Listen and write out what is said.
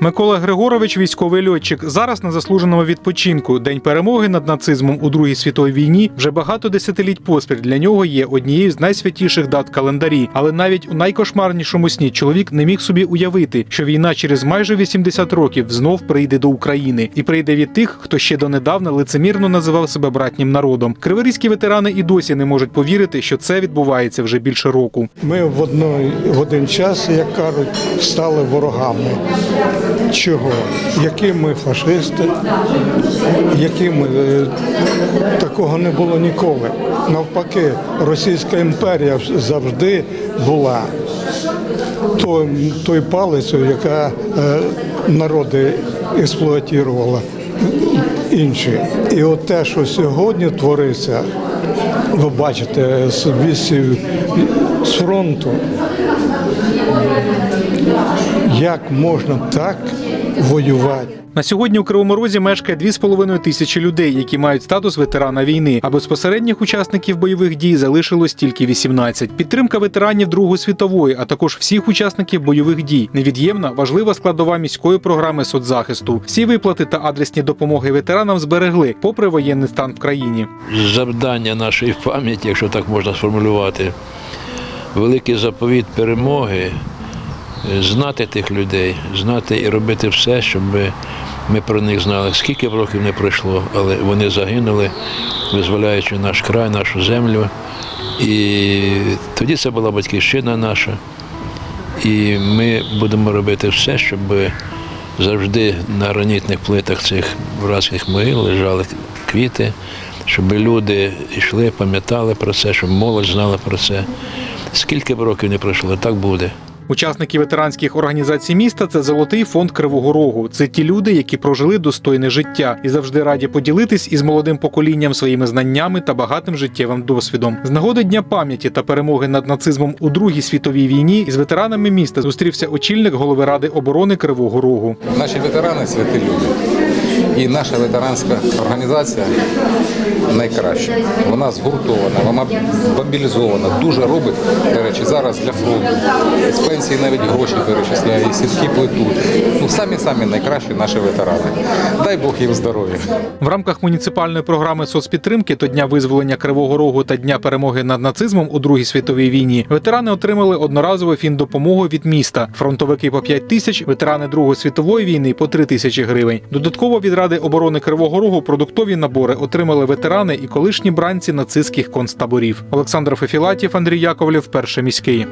Микола Григорович, військовий льотчик, зараз на заслуженому відпочинку. День перемоги над нацизмом у Другій світовій війні вже багато десятиліть поспіль для нього є однією з найсвятіших дат календарі. Але навіть у найкошмарнішому сні чоловік не міг собі уявити, що війна через майже 80 років знов прийде до України і прийде від тих, хто ще донедавна лицемірно називав себе братнім народом. Криворізькі ветерани і досі не можуть повірити, що це відбувається вже більше року. Ми в, одной, в один час, як кажуть, стали ворогами. Чого? Які ми фашисти, які ми е, такого не було ніколи. Навпаки, Російська імперія завжди була той, той палицею, яка е, народи експлуатувала інші. І от те, що сьогодні твориться, ви бачите вісів з фронту, як можна так воювати. На сьогодні у Кривому Розі мешкає 2,5 тисячі людей, які мають статус ветерана війни. А безпосередніх учасників бойових дій залишилось тільки 18. Підтримка ветеранів Другої світової, а також всіх учасників бойових дій. Невід'ємна важлива складова міської програми соцзахисту. Всі виплати та адресні допомоги ветеранам зберегли, попри воєнний стан в країні. завдання нашої пам'яті, якщо так можна сформулювати, великий заповіт перемоги, е, знати тих людей, знати і робити все, щоб ми, про них знали. Скільки б років не пройшло, але вони загинули, визволяючи наш край, нашу землю. І тоді це була батьківщина наша. І ми будемо робити все, щоб завжди на гранітних плитах цих братських могил лежали квіти, щоб люди йшли, пам'ятали про це, щоб молодь знала про це. Скільки б років не пройшло, так буде. Учасники ветеранських організацій міста це золотий фонд Кривого Рогу. Це ті люди, які прожили достойне життя і завжди раді поділитись із молодим поколінням своїми знаннями та багатим життєвим досвідом. З нагоди Дня пам'яті та перемоги над нацизмом у Другій світовій війні із ветеранами міста зустрівся очільник голови ради оборони Кривого Рогу. Наші ветерани святі люди. І наша ветеранська організація найкраща. Вона згуртована, вона мобілізована, дуже робить, до речі, зараз для фронту. З пенсії навіть гроші перечисляє, і сітки плетуть. Ну, самі-самі найкращі наші ветерани. Дай Бог їм здоров'я. В рамках муніципальної програми соцпідтримки до Дня визволення Кривого Рогу та Дня перемоги над нацизмом у Другій світовій війні ветерани отримали одноразову фіндопомогу від міста. Фронтовики по 5 тисяч, ветерани Другої світової війни по 3 тисячі гривень. Додатково від Ради оборони Кривого Рогу продуктові набори отримали ветерани і колишні бранці нацистських концтаборів. Олександр Фефілатів, Андрій Яковлів, перший міський.